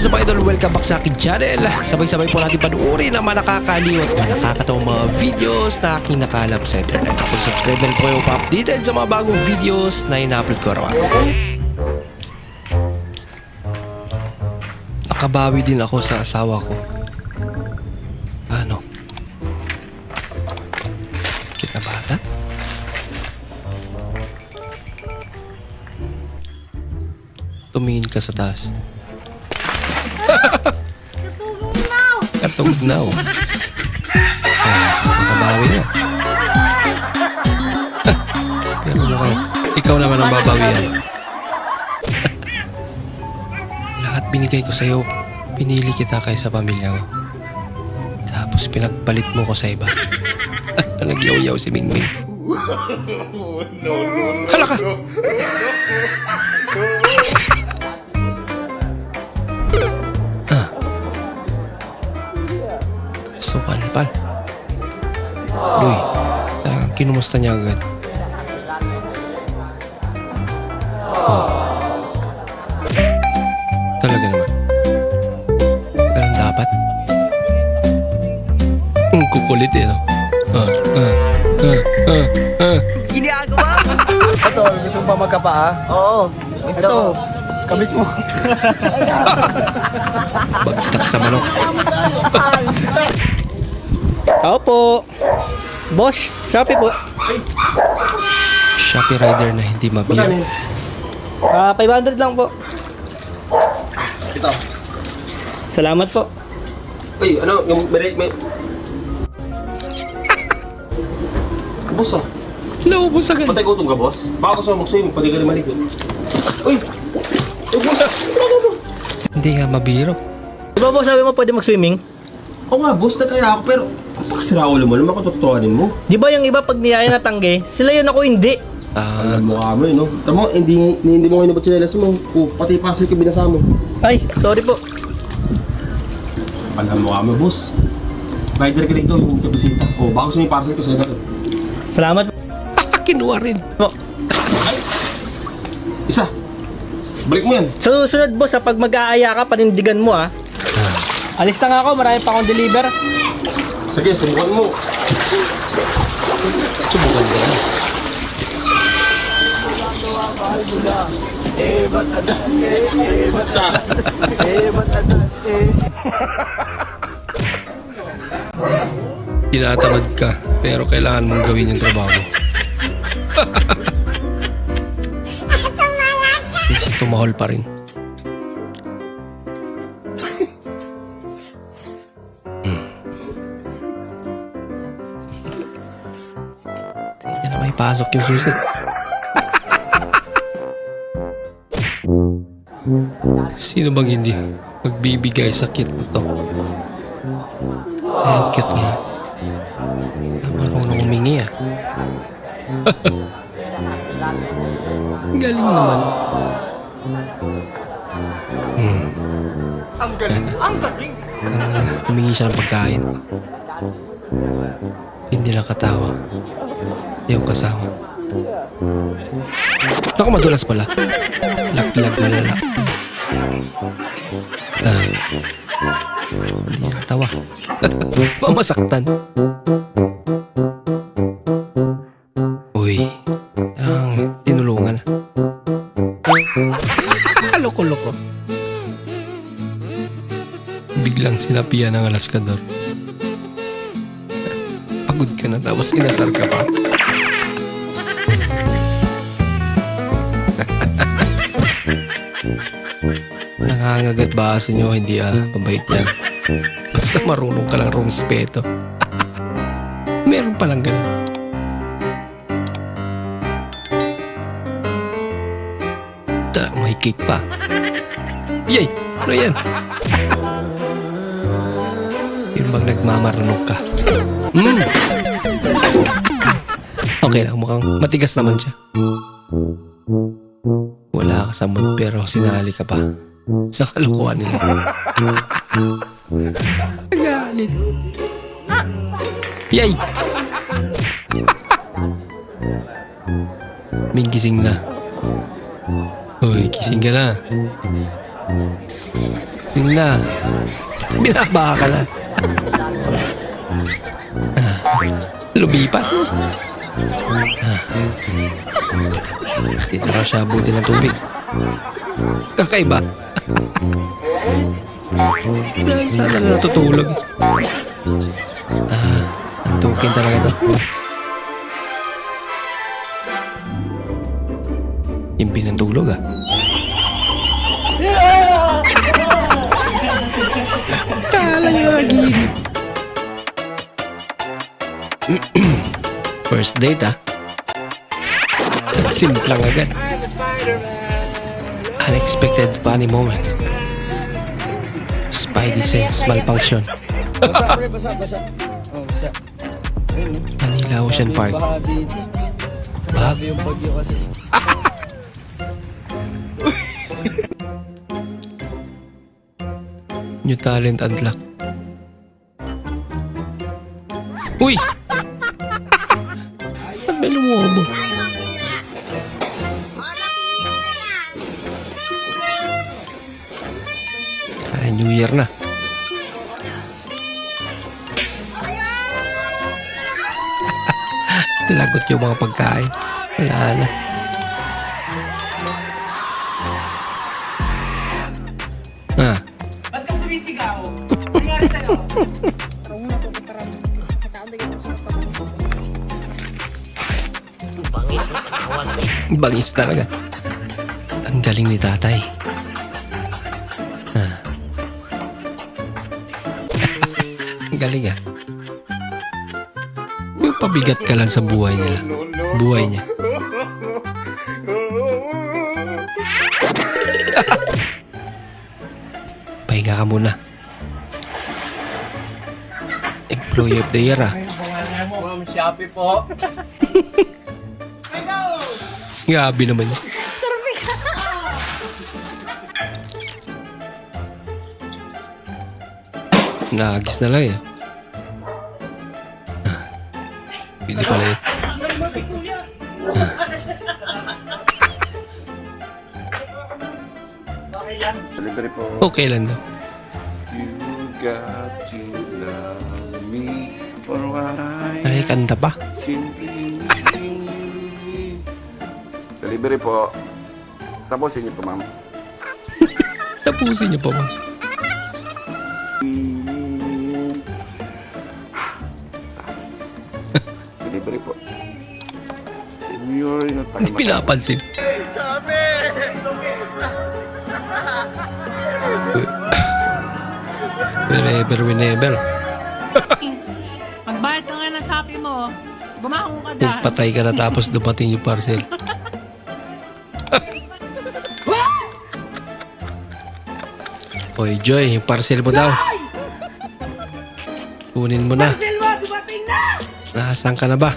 is up idol? Welcome back sa akin channel. Sabay-sabay po natin panuorin ang mga nakakaliw at mga nakakatawang mga videos na aking nakalap sa internet. Kung subscribe na po kayo pa-updated sa mga bagong videos na ina-upload ko araw-araw. Nakabawi din ako sa asawa ko. Ano? Cute na bata? Tumingin ka sa taas. Katugnaw. Ah, nakabawi na. Pero mukhang ikaw naman ang babawian. Lahat binigay ko sa'yo. Pinili kita kaysa pamilya ko. Tapos pinagpalit mo ko sa iba. Nagyaw-yaw si Mingming. Hala ka! Ah. Supalpal. Uy, talagang kinumusta niya agad. Oh. Talaga naman. Ganun dapat. Ang kukulit eh, no? Ah, ah, ah, ah, ah. Ito, gusto mo ba magkapaa? Oo. Ito, kabit mo. Bagtak sa manok. Ako po. Boss, Shopee po. Shopee rider na hindi mabiyak. Ah, 500 lang po. Ito. Salamat po. Uy, ano, yung may... may... boss ah, Naubos agad. patay gutom ka boss? Baka gusto mo mag-swimming, pwede ka rin maligo. Uy! Hindi nga mabiro. Di ba boss, sabi mo pwede mag-swimming? Oo nga, boss, nagkaya ako, pero pakasira ulo mo, naman katotohanin mo. Di ba yung iba pag niyaya na tangge, sila yun ako hindi. Ah, Ang mukha mo eh, no? Tamo, hindi, hindi mo ngayon chinelas mo. O, pati pasal ka binasa mo. Ay, sorry po. Ang mukha mo, boss. Rider ka dito, yung kabisita. O, baka gusto mo yung parcel ko sa'yo. Salamat kinuha rin. po. Isa! Balik mo yan. Sa susunod boss, ha, pag mag-aaya ka, panindigan mo ha. Alis na nga ako, marami pa akong deliver. Sige, subukan mo. Subukan mo na. Isa! Tinatamad ka, pero kailangan mong gawin yung trabaho tumahol pa rin. Hmm. Hindi na may pasok yung susi. Sino bang hindi magbibigay sa kit na to? Ay, cute nga. Marunong humingi ah. Galing naman. Hmm. Ang galing, ang galing. humingi siya ng pagkain. Hindi lang katawa. Yung kasama. Naku, madulas pala. Laglag malala. Ah. Hindi nakatawa. Mamasaktan. Loko-loko. Biglang sinapian ng alaskador. Pagod ka na tapos inasar ka pa. Nangangagat ba sa inyo? Hindi ah, pabait yan. Basta marunong ka lang rumespeto. Meron palang ganun. Cake pa. Yay! Ano yan? Yun bang nagmamarunong ka? Mm. Okay lang, mukhang matigas naman siya. Wala ka sa mood pero sinali ka pa sa kalukuhan nila. Nagalit. Yay! Gising na. Gising ka na. Yun na. Binaba ka na. Ah, Lumipat. Ah. Siya abutin ng tubig. Kakaiba. Sana na natutulog. Ah, antukin talaga to. Impi ng tulog ah. Nagiging. First date ah. Simplang agad. Unexpected funny moments. Spidey sense malfunction. Basa, pre, basa, basa. Oh, basa. Manila Ocean Park. Baha dito. Grabe yung bagyo kasi. New talent unlock. Uy! Ba't may lumuobo? Ah, New Year na. Lagot yung mga pagkain. Wala na. Bangis talaga. Ang galing ni tatay. Ah. Ang galing ah. Pabigat ka lang sa buhay nila. Buhay niya. Pahinga ka muna. Employee of the year ah. Ma'am, Shopee po. Grabe naman yun. Naagis na lang eh. Ah. Pwede pala yun. Ah. Delivery po. Okay lang daw. You got to love me for what I Ay, kanta pa. simply. Delivery po. Tapusin niyo po, ma'am. Tapusin niyo ba? Taas. Delivery po. You're not Hindi pinapansin. Wherever, whenever. Magbayad ka nga ng sapi mo. Bumangon ka dyan. Nagpatay ka na tapos dumating yung parcel. Oy, Joy, yung parcel mo daw. Kunin mo na. Silva, dumating na! Nasaan ka na ba?